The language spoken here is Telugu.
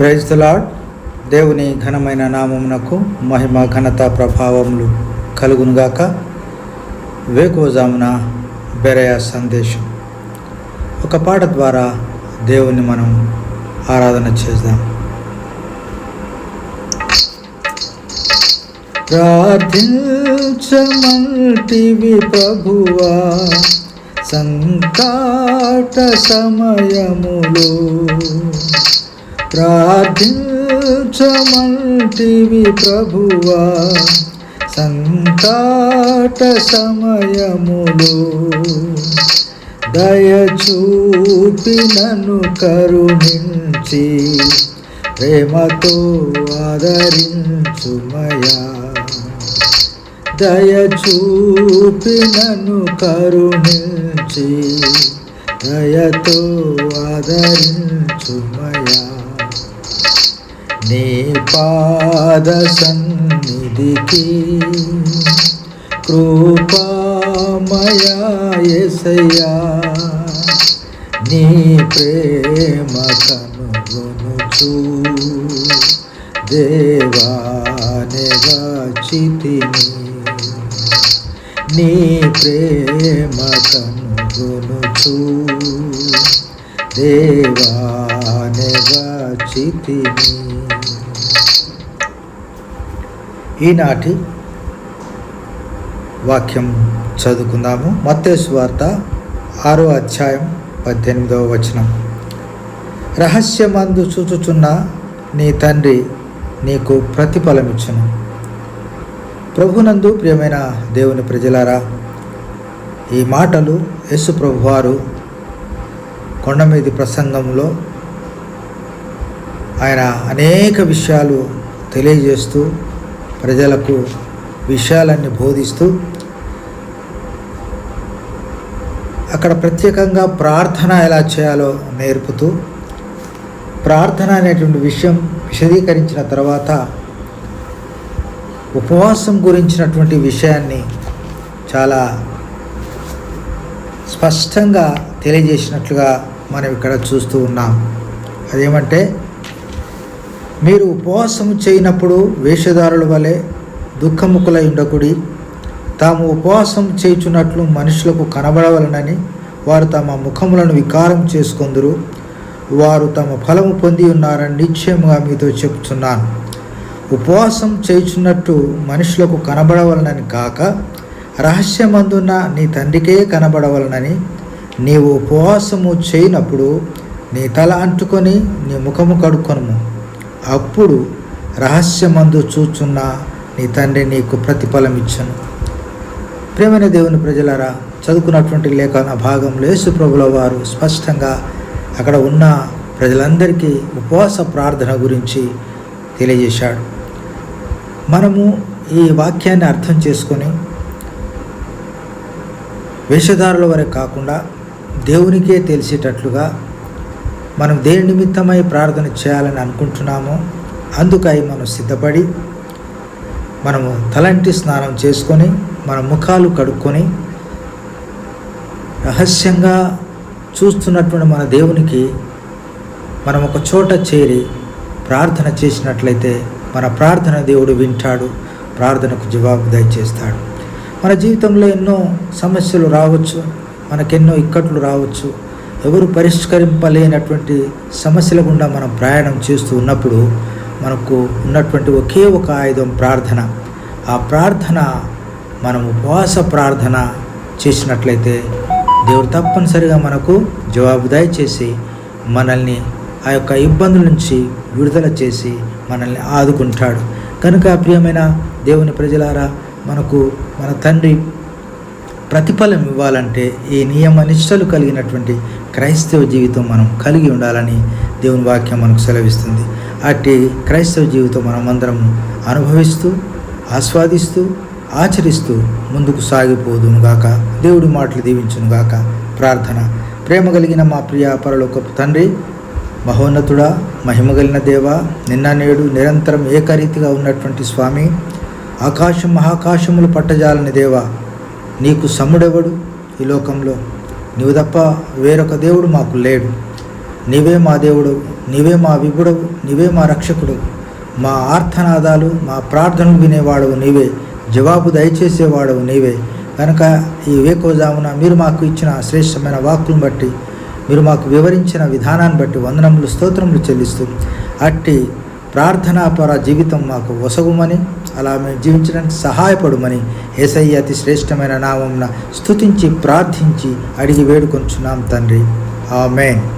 ప్రైజ్ ద దేవుని ఘనమైన నామమునకు మహిమ ఘనత ప్రభావములు కలుగునుగాక వేకోజామున బెరయ సందేశం. ఒక పాట ద్వారా దేవుని మనం ఆరాధన చేద్దాం. ప్రార్థించమంటివి ప్రభువా సంకాట సమయములో. ప్రార్థించమంటివి ప్రభువా. సంతాట సమయములో దయచూపి నన్ను కరుణించి ప్రేమతో ఆదరించుమయా. దయచూపి నన్ను కరుణించి దయతో ఆదరించుమయా. నీ పాద సన్నిధికి కృపామయా నీ ప్రేమ కనుగొనుచు దేవానివచితిని నీ ప్రేమ కనుగొనుచు దేవా ఈనాటి వాక్యం చదువుకుందాము. మత్తేసు వార్త ఆరో అధ్యాయం పద్దెనిమిదవ వచనం. రహస్యమందు చూచుచున్న నీ తండ్రి నీకు ప్రతిఫలమిచ్చును. ప్రభునందు ప్రియమైన దేవుని ప్రజలారా ఈ మాటలు యేసు ప్రభువారు కొండమీది ప్రసంగంలో ఆయన అనేక విషయాలు తెలియజేస్తూ ప్రజలకు విషయాలన్నీ బోధిస్తూ అక్కడ ప్రత్యేకంగా ప్రార్థన ఎలా చేయాలో నేర్పుతూ ప్రార్థన అనేటువంటి విషయం విశదీకరించిన తర్వాత ఉపవాసం గురించినటువంటి విషయాన్ని చాలా స్పష్టంగా తెలియజేసినట్లుగా మనం ఇక్కడ చూస్తూ ఉన్నాం. అదేమంటే మీరు ఉపవాసం చేయనప్పుడు వేషధారుల వలె దుఃఖముఖులై ఉండకుడి. తాము ఉపవాసం చేయుచున్నట్లు మనుషులకు కనబడవలనని వారు తమ ముఖములను వికారం చేసుకొందురు. వారు తమ ఫలము పొంది ఉన్నారని నిశ్చయముగా మీతో చెప్తున్నాను ఉపవాసం చేయుచున్నట్టు మనుషులకు కనబడవలనని కాక రహస్యమందున్న నీ తండ్రికే కనబడవలనని నీవు ఉపవాసము చేయనప్పుడు నీ తల అంటుకొని నీ ముఖము కడుక్కొనుము అప్పుడు రహస్యమందు చూచున్న నీ తండ్రి నీకు ప్రతిఫలం ఇచ్చను ప్రేమైన దేవుని ప్రజలారా చదువుకున్నటువంటి లేఖన భాగంలో యేసుప్రభుల వారు స్పష్టంగా అక్కడ ఉన్న ప్రజలందరికీ ఉపవాస ప్రార్థన గురించి తెలియజేశాడు. మనము ఈ వాక్యాన్ని అర్థం చేసుకొని వేషధారుల వరకు కాకుండా దేవునికే తెలిసేటట్లుగా మనం దేని నిమిత్తమై ప్రార్థన చేయాలని అనుకుంటున్నామో అందుకై మనం సిద్ధపడి మనము తలంటి స్నానం చేసుకొని మన ముఖాలు కడుక్కొని రహస్యంగా చూస్తున్నటువంటి మన దేవునికి మనం ఒక చోట చేరి ప్రార్థన చేసినట్లయితే మన ప్రార్థన దేవుడు వింటాడు ప్రార్థనకు జవాబు దయచేస్తాడు. మన జీవితంలో ఎన్నో సమస్యలు రావచ్చు మనకెన్నో ఇక్కట్లు రావచ్చు ఎవరు పరిష్కరింపలేనటువంటి సమస్యల గుండా మనం ప్రయాణం చేస్తూ ఉన్నప్పుడు మనకు ఉన్నటువంటి ఒకే ఒక ఆయుధం ప్రార్థన. ఆ ప్రార్థన మనం ఉపవాస ప్రార్థన చేసినట్లయితే దేవుడు తప్పనిసరిగా మనకు జవాబుదాయి చేసి మనల్ని ఆ యొక్క ఇబ్బందుల నుంచి విడుదల చేసి మనల్ని ఆదుకుంటాడు. కనుక ప్రియమైన దేవుని ప్రజలారా మనకు మన తండ్రి ప్రతిఫలం ఇవ్వాలంటే ఈ నియమ నిష్టలు కలిగినటువంటి క్రైస్తవ జీవితం మనం కలిగి ఉండాలని దేవుని వాక్యం మనకు సెలవిస్తుంది. అట్టి క్రైస్తవ జీవితం మనం అందరం అనుభవిస్తూ ఆస్వాదిస్తూ ఆచరిస్తూ ముందుకు సాగిపోదునుగాక దేవుడి మాటలు దీవించునుగాక ప్రార్థన. ప్రేమ కలిగిన మా ప్రియ పరలోకపు తండ్రి మహోన్నతుడా మహిమ దేవ నిన్న నేడు నిరంతరం ఏకరీతిగా ఉన్నటువంటి స్వామి ఆకాశం మహాకాశములు పట్టజాలని దేవా నీకు సమ్ముడెవడు ఈ లోకంలో? నీవు తప్ప వేరొక దేవుడు మాకు లేడు. నీవే మా దేవుడు నీవే మా విభుడవు నీవే మా రక్షకుడు. మా ఆర్థనాదాలు మా ప్రార్థనలు వినేవాడవు నీవే. జవాబు దయచేసేవాడవు నీవే. కనుక ఈ వేకోజామున మీరు మాకు ఇచ్చిన శ్రేష్టమైన వాక్కులను బట్టి మీరు మాకు వివరించిన విధానాన్ని బట్టి వందనములు స్తోత్రములు చెల్లిస్తూ అట్టి ప్రార్థనాపర జీవితం మాకు వసగుమని అలా మేము జీవించడానికి సహాయపడుమని ఏసయ్య అతి శ్రేష్టమైన నామంన స్తుతించి ప్రార్థించి అడిగి వేడుకొంచున్నాం తండ్రి. ఆమెన్.